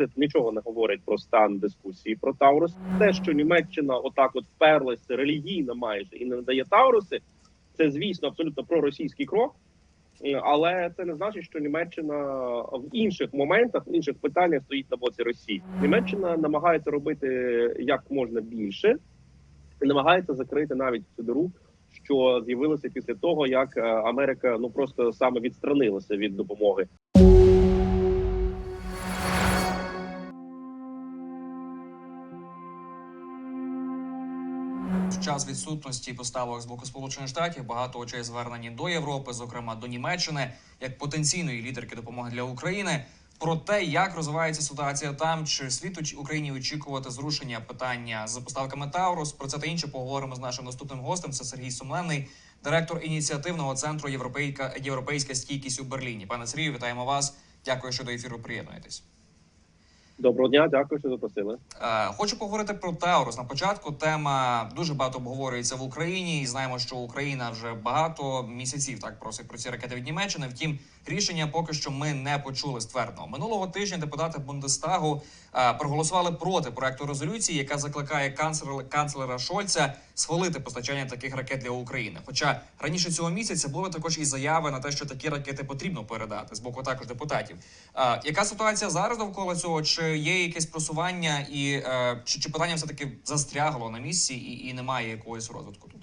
уряд нічого не говорить про стан дискусії про Таурус. Те, що Німеччина отак от вперлася релігійно майже і не надає Тауруси, це звісно абсолютно проросійський крок. Е, Але це не значить, що Німеччина в інших моментах, в інших питаннях стоїть на боці Росії. Німеччина намагається робити як можна більше, і намагається закрити навіть цю диру, що з'явилося після того, як е, Америка ну просто саме відстранилася від допомоги. В час відсутності поставок з боку Сполучених Штатів багато очей звернені до Європи, зокрема до Німеччини, як потенційної лідерки допомоги для України. Про те, як розвивається ситуація там, чи слід Україні очікувати зрушення питання з поставками Таурус. Про це та інше поговоримо з нашим наступним гостем. Це Сергій Сумленний, директор ініціативного центру Європейська Європейська стійкість у Берліні. Пане Сергію, вітаємо вас. Дякую, що до ефіру приєднуєтесь. Доброго дня, дякую, що запросили. Е, Хочу поговорити про Таурус. На початку тема дуже багато обговорюється в Україні, і знаємо, що Україна вже багато місяців так просить про ці ракети від Німеччини. Втім, рішення поки що ми не почули ствердного. Минулого тижня депутати Бундестагу е, проголосували проти проекту резолюції, яка закликає канцлера, канцлера Шольца схвалити постачання таких ракет для України. Хоча раніше цього місяця були також і заяви на те, що такі ракети потрібно передати з боку також депутатів. Е, яка ситуація зараз довкола цього? Чи є якесь просування, і е, чи, чи питання все таки застрягло на місці і, і немає якогось розвитку тут?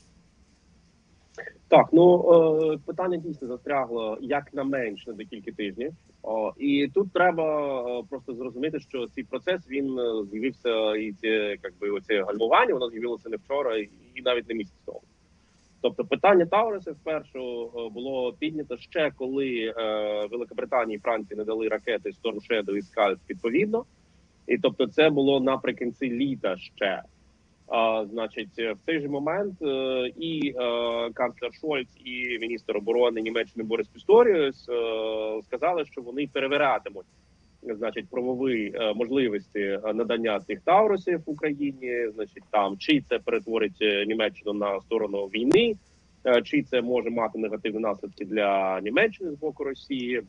Так, ну е, питання дійсно застрягло як на менш на декілька тижнів. І тут треба е, просто зрозуміти, що цей процес він е, з'явився і ці якби оце гальмування, воно з'явилося не вчора і навіть не місяць тому. Тобто питання Тауреса спершу е, було піднято ще коли е, Великобританії і Франції не дали ракети Storm Shadow і Scalp відповідно. І тобто, це було наприкінці літа ще. А, значить, в цей же момент е, і е, канцлер Шольц, і міністр оборони Німеччини Борис Пісторіус е, сказали, що вони перевиратимуть значить правові е, можливості е, надання цих таурусів в Україні. Значить, там чи це перетворить е, Німеччину на сторону війни, е, чи це може мати негативні наслідки для Німеччини з боку Росії,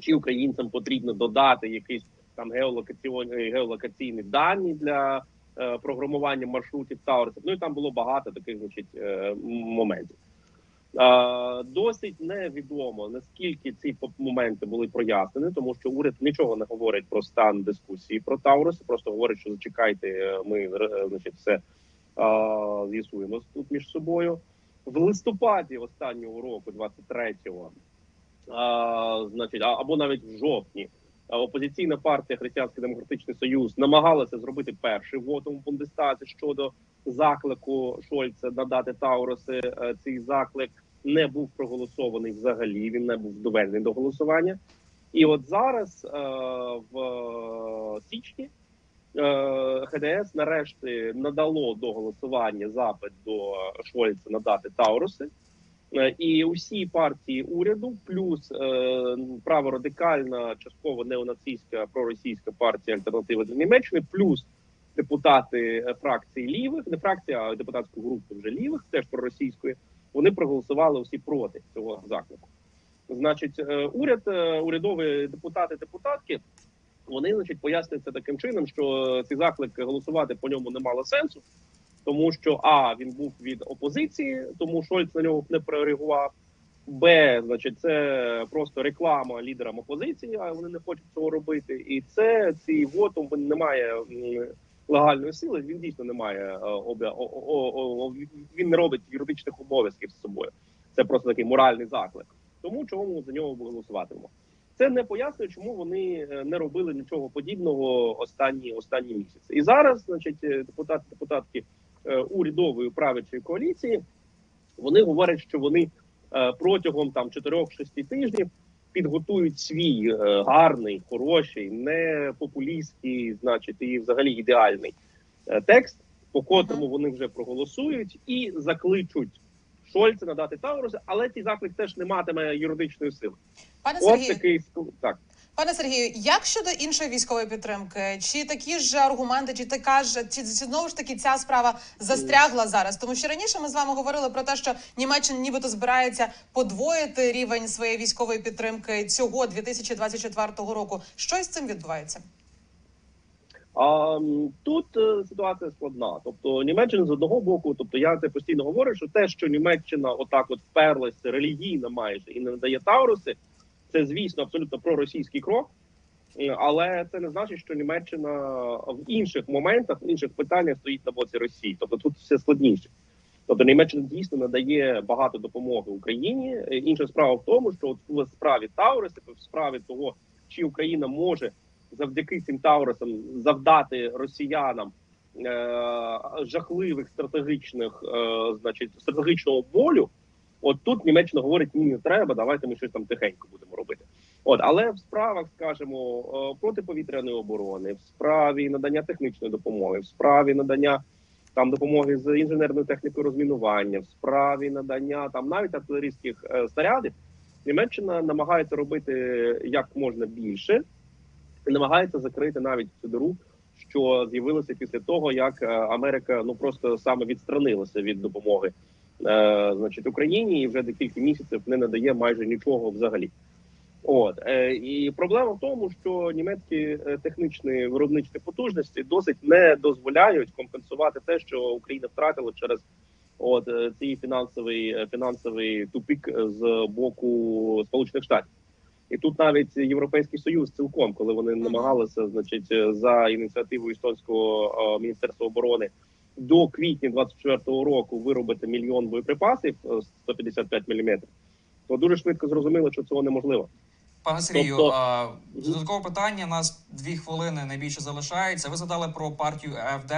чи українцям потрібно додати якісь там геолокаційні геолокаційні дані для е, програмування маршрутів Таурсів. Ну і там було багато таких значить, е, моментів. Досить невідомо наскільки ці моменти були прояснені, тому що уряд нічого не говорить про стан дискусії про Тауруси, просто говорить, що зачекайте, ми е, значить, все з'ясуємо тут між собою. В листопаді останнього року, 23-го, е, значить, або навіть в жовтні, опозиційна партія Християнський демократичний союз намагалася зробити перший вотум в Бундестазі щодо заклику Шольца надати Тауруси. Е, Цей заклик не був проголосований взагалі. Він не був доведений до голосування. І от зараз е, в е, січні ХДС нарешті надало до голосування запит до Шольца надати Тауруси. І усі партії уряду, плюс е, праворадикальна, частково неонацистська проросійська партія Альтернатива для Німеччини, плюс депутати е, фракції лівих, не фракція, а депутатської групи вже лівих, теж проросійської, вони проголосували всі проти цього заклику. Значить, е, уряд, е, урядові депутати, депутатки, вони значить пояснюють це таким чином, що цей заклик голосувати по ньому не мало сенсу, тому що а він був від опозиції, тому Шольц на нього не прореагував. Б, значить, це просто реклама лідерам опозиції, а вони не хочуть цього робити. І це цей вотум він не має легальної сили. Він дійсно не має е, о- о- о- о- він не робить юридичних обов'язків з собою. Це просто такий моральний заклик. Тому чому за нього голосуватимемо? Це не пояснює, чому вони е, не робили нічого подібного останні останні місяці. І зараз, значить, е, депутати депутатки урядової правячої коаліції вони говорять, що вони протягом там 4-6 тижнів підготують свій е, гарний, хороший, не популістський, значить, і взагалі ідеальний е, текст, по котрому вони вже проголосують і закличуть Шольце надати Тауруса, але цей заклик теж не матиме юридичної сили. Пане Сергію, такий так. Пане Сергію, як щодо іншої військової підтримки, чи такі ж аргументи, чи така ж чи, знову ж таки ця справа застрягла зараз? Тому що раніше ми з вами говорили про те, що Німеччина нібито збирається подвоїти рівень своєї військової підтримки цього 2024 року. Що із цим відбувається? А тут е, ситуація складна. Тобто Німеччина з одного боку, тобто я це постійно говорю, що те, що Німеччина отак от вперлася релігійно майже і не надає Тауруси, це звісно абсолютно проросійський крок. Але це не значить, що Німеччина в інших моментах, в інших питаннях стоїть на боці Росії. Тобто тут все складніше. Тобто Німеччина дійсно надає багато допомоги Україні. Інша справа в тому, що от в справі Тауриси, в справі того, чи Україна може завдяки цим Таурисам завдати росіянам е, жахливих стратегічних, е, значить, стратегічного болю. От тут Німеччина говорить: ні, не треба, давайте ми щось там тихенько будемо робити. От, але в справах, скажімо, е, протиповітряної оборони, в справі надання технічної допомоги, в справі надання там допомоги з інженерною технікою розмінування, в справі надання там навіть артилерійських е, снарядів, Німеччина намагається робити як можна більше, і намагається закрити навіть цю диру, що з'явилося після того, як е, Америка ну просто саме відстранилася від допомоги, значить, Україні, і вже декілька місяців не надає майже нічого взагалі. От е, і проблема в тому, що німецькі е, технічні виробничі потужності досить не дозволяють компенсувати те, що Україна втратила через от е, цей фінансовий е, фінансовий тупік з боку Сполучених Штатів. І тут навіть Європейський Союз цілком, коли вони намагалися, значить, е, за ініціативою естонського е, міністерства оборони до квітня 24-го року виробити мільйон боєприпасів е, 155 мм, то дуже швидко зрозуміло, що цього неможливо. Пане Сергію, Тобто- а, додаткове питання. У нас дві хвилини найбільше залишається. Ви задали про партію АФД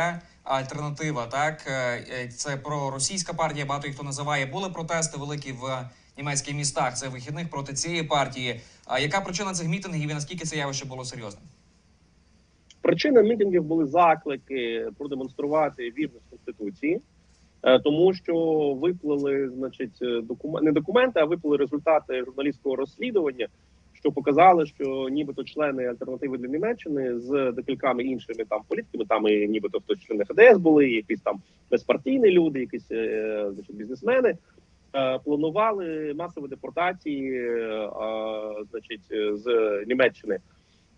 альтернатива. Так Е, е, це про російська партія. Багато їх хто називає. Були протести великі в німецьких містах. Це вихідних проти цієї партії. А яка причина цих мітингів і наскільки це явище було серйозним? Причина мітингів були заклики продемонструвати вірність конституції, е, тому що виплили, значить, документи не документи, а виплили результати журналістського розслідування, що показали, що нібито члени альтернативи для Німеччини з декількома іншими там політиками, там і нібито хтось члени ХДС були, якісь там безпартійні люди, якісь е, значить, бізнесмени. е, Планували масові депортації, значить, з Німеччини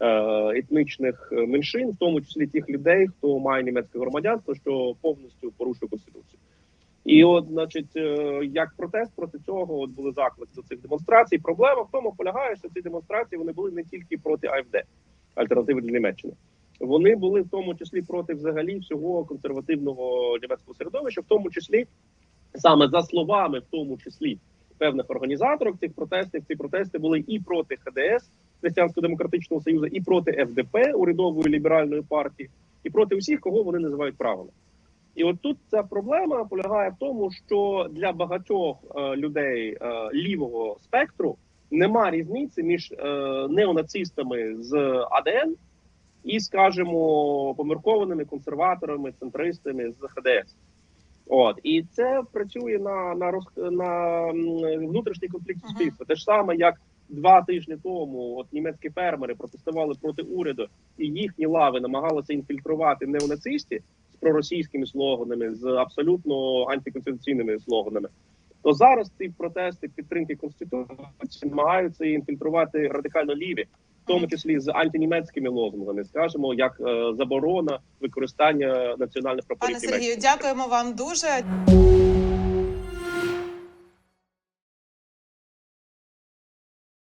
е, етничних меншин, в тому числі тих людей, хто має німецьке громадянство, що повністю порушує конституцію. І от, значить, е, як протест проти цього, от були заклики до цих демонстрацій. Проблема в тому полягає, що ці демонстрації вони були не тільки проти АФД, альтернативи для Німеччини. Вони були в тому числі проти взагалі всього консервативного німецького середовища, в тому числі саме за словами, в тому числі певних організаторів цих протестів. Ці протести були і проти ХДС, Християнсько-демократичного союзу, і проти ФДП, урядової ліберальної партії, і проти усіх, кого вони називають правилом. І от тут ця проблема полягає в тому, що для багатьох е, людей е, лівого спектру нема різниці між е, неонацистами з АДН і, скажімо, поміркованими консерваторами, центристами з ХДС. От і це працює на на, роз, на внутрішній конфлікт суспільства. Те ж саме, як два тижні тому от німецькі фермери протестували проти уряду, і їхні лави намагалися інфільтрувати неонацистів з проросійськими слоганами, з абсолютно антиконституційними слоганами. То зараз ці протести підтримки конституції намагаються інфільтрувати радикально ліві, в тому числі з антинімецькими лозунгами, скажімо, як е, заборона використання національних прапорів Пане Сергію, дякуємо вам дуже.